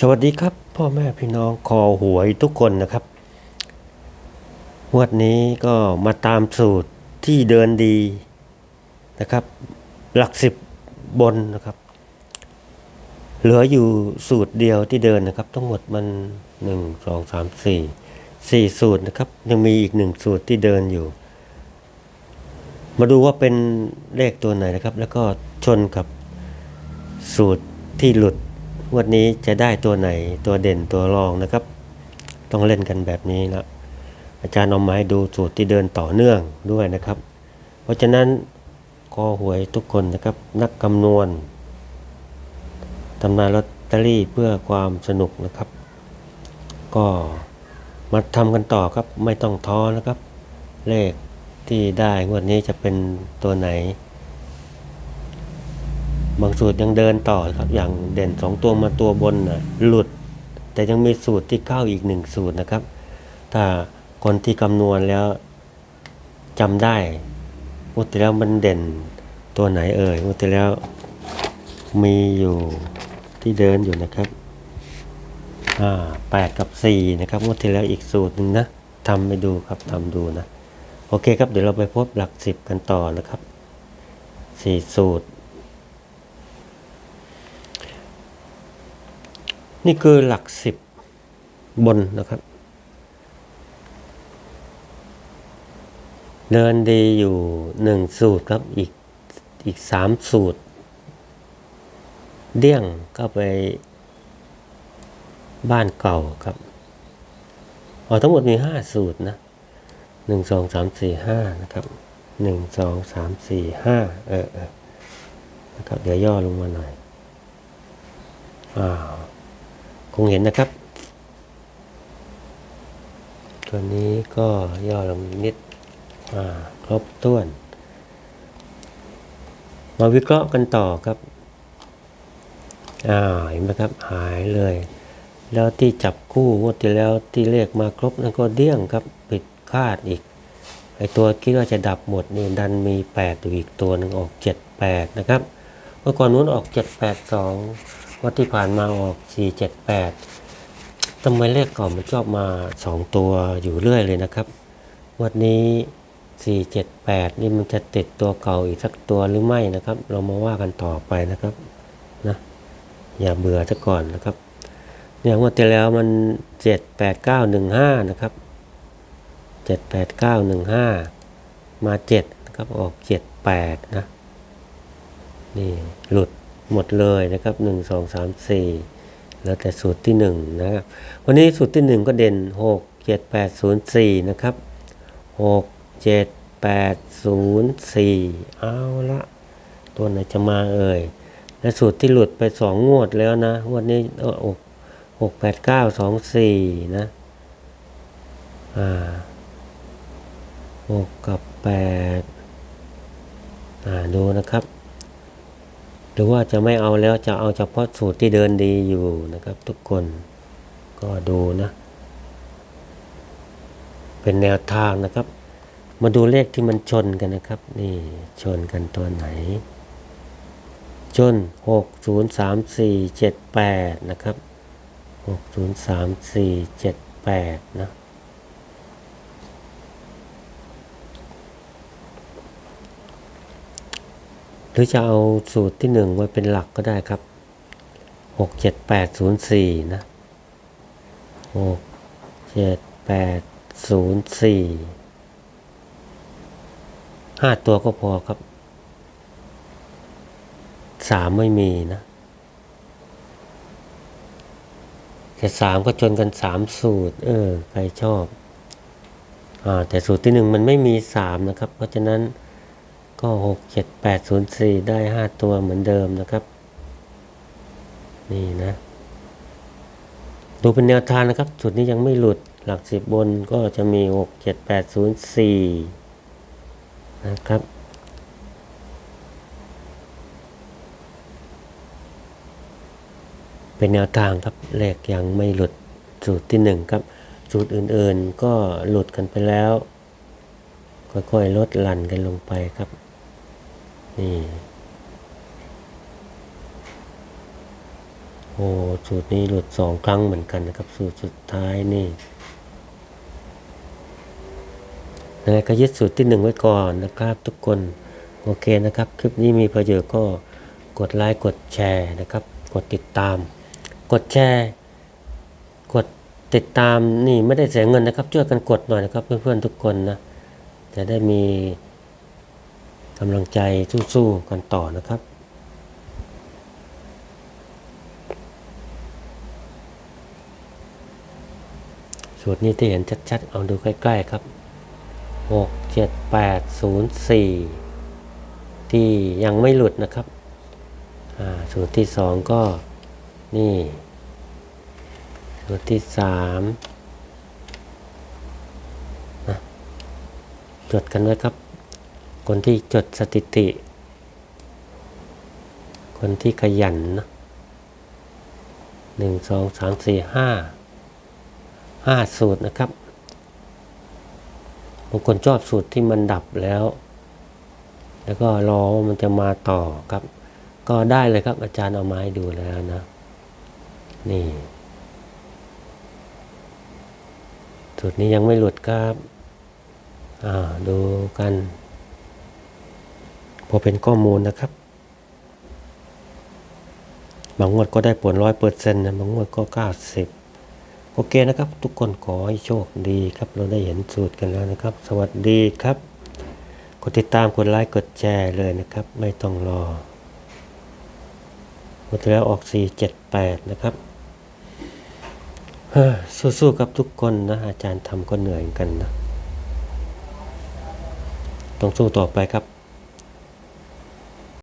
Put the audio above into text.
สวัสดีครับ พ่อแม่พี่น้องคอหวยทุกคนนะครับงวดนี้ก็มาตามสูตรที่เดินดีนะครับ หลักสิบบนนะครับ เหลืออยู่สูตรเดียวที่เดินนะครับ ทั้งหมดมันหนึ่งสองสามสี่สี่สูตรนะครับ ยังมีอีกหนึ่งสูตรที่เดินอยู่ มาดูว่าเป็นเลขตัวไหนนะครับ แล้วก็ชนกับสูตรที่หลุด งวดนี้จะได้ตัวไหนตัวเด่นตัวรองนะครับ ต้องเล่นกันแบบนี้นะอาจารย์เอามาให้ดูสูตรที่เดินต่อเนื่องด้วยนะครับ เพราะฉะนั้นคอหวยทุกคนนะครับ นักคำนวณทำนายลอตเตอรี่เพื่อความสนุกนะครับ ก็มาทำกันต่อครับไม่ต้องท้อนะครับ เลขที่ได้งวดนี้จะเป็นตัวไหน บางสูตรยังเดินต่อครับ อย่างเด่นสองตัวมาตัวบนนะหลุด แต่ยังมีสูตรที่เข้าอีกหนึ่งสูตรนะครับ ถ้าคนที่คำนวณแล้วจำได้งวดที่แล้วมันเด่นตัวไหนเอ่ยงวดที่แล้วมีอยู่ที่เดินอยู่นะครับอ่าแปดกับสี่นะครับงวดที่แล้วอีกสูตรหนึ่งนะทำไปดูครับทำดูนะ โอเคครับเดี๋ยวเราไปพบหลักสิบกันต่อนะครับสี่สูตร นี่คือหลักสิบบนนะครับ เดินดีอยู่หนึ่งสูตรครับอีกอีกสามสูตร เดี่ยงก็ไปบ้านเก่าครับเอทั้งหมดมีห้าสูตรนะหนึ่งสองสามสี่ห้านะครับหนึ่งสองสามสี่ห้าเออเออนะครับเดี๋ยวย่อลงมาหน่อยอ้าว คงเห็นนะครับ ตัวนี้ก็ย่อลงนิดครบถ้วน มาวิเคราะห์กันต่อครับอ่าเห็นไหมครับหายเลย แล้วที่จับคู่งวดที่แล้วที่เลขมาครบนั่นก็เดี้ยงครับปิดคาดอีกไอตัวคิดว่าจะดับหมดนี่ดันมี8อยู่อีกตัวหนึ่งออก 78 นะครับ เมื่อก่อนนู้นออก 782 วันที่ผ่านมาออก478ทำไมเลขก่ามันชอบมา2ตัวอยู่เรื่อยเลยนะครับ วันนี้478นี่มันจะติดตัวเก่าอีกสักตัวหรือไม่นะครับ เรามาว่ากันต่อไปนะครับนะอย่าเบื่อซะก่อนนะครับเนี่ยงวดที่แล้วมัน78915นะครับ78915มา7นะครับออก78นะ นี่หลุด หมดเลยนะครับ 1 2 3 4 แล้วแต่สูตรที่ 1 นะครับ วันนี้สูตรที่ 1 ก็เด่น 6 7 8 0 4 นะครับ 6 7 8 0 4 เอาละตัวไหนจะมาเอ่ย และสูตรที่หลุดไป 2 งวดแล้วนะ งวดนี้เออ6 6 8 9 2 4นะอ่า6กับ8อ่าดูนะครับ หรือว่าจะไม่เอาแล้วจะเอาเฉพาะสูตรที่เดินดีอยู่นะครับ ทุกคนก็ดูนะ เป็นแนวทางนะครับ มาดูเลขที่มันชนกันนะครับ นี่ชนกันตัวไหน ชน 6 0 3 4 7 8 นะครับ 6 0 3 4 7 8 นะ หรือจะเอาสูตรที่หนึ่งไว้เป็นหลักก็ได้ครับหกเจ็ดแปดศูนย์สี่นะหกเจ็ดแปดศูนย์สี่ห้าตัวก็พอครับสามไม่มีนะแต่สามก็จนกันสามสูตร เออ ใครชอบ อ่า แต่สูตรที่หนึ่งมันไม่มีสามนะครับ เพราะฉะนั้น ก็หกเจ็ดแปดศูนย์สี่ได้ห้าตัวเหมือนเดิมนะครับ นี่นะ ดูเป็นแนวทางนะครับจุดนี้ยังไม่หลุดหลักสิบบนก็จะมีหกเจ็ดแปดศูนย์สี่นะครับเป็นแนวทางครับเลขยังไม่หลุดสูตรที่หนึ่งครับ สูตรอื่นๆก็หลุดกันไปแล้ว ค่อยๆ ลดหลั่นกันลงไปครับ นี่โอ้สูตรนี้หลุดสองครั้งเหมือนกันนะครับ สูตรสุดท้ายนี่ยังไงก็ยึดสูตรที่หนึ่งไว้ก่อนนะครับทุกคน โอเคนะครับ คลิปนี้มีประโยชน์ก็กดไลค์กดแชร์นะครับ กดติดตาม กดแชร์ กดติดตามนี่ไม่ได้เสียเงินนะครับ ช่วยกันกดหน่อยนะครับ เพื่อนๆทุกคนนะจะได้มีำลังใจสู้ๆกันต่อนะครับสูตรนี้ที่เห็นชัดๆ เอาดูใกล้ๆครับ 6 7 8 0 4 ที่ยังไม่หลุดนะครับสูตรที่ 2 ก็นี่สูตรที่3นะจดกันไว้ครับ คนที่จดสถิติ คนที่ขยันนะหนึ่งสองสามสี่ห้าห้าสูตรนะครับบางคนชอบสูตรที่มันดับแล้ว แล้วก็รอว่ามันจะมาต่อครับ ก็ได้เลยครับอาจารย์เอาไม้ดูแล้วนะ นี่ สูตรนี้ยังไม่หลุดครับ อ่า ดูกัน อเป็นข้อมูลนะครับ บางงวดก็ได้ผลร้อยเปอร์เซ็นต์นะบางงวดก็เก้าสิบโอเคนะครับ ทุกคนขอให้โชคดีครับ เราได้เห็นสูตรกันแล้วนะครับ สวัสดีครับกดติดตามกดไลค์กดแชร์เลยนะครับ ไม่ต้องรอหมดแล้วออก 478 นะครับสู้ๆกับทุกคนนะ อาจารย์ทำก็เหนื่อยกันนะ ต้องสู้ต่อไปครับ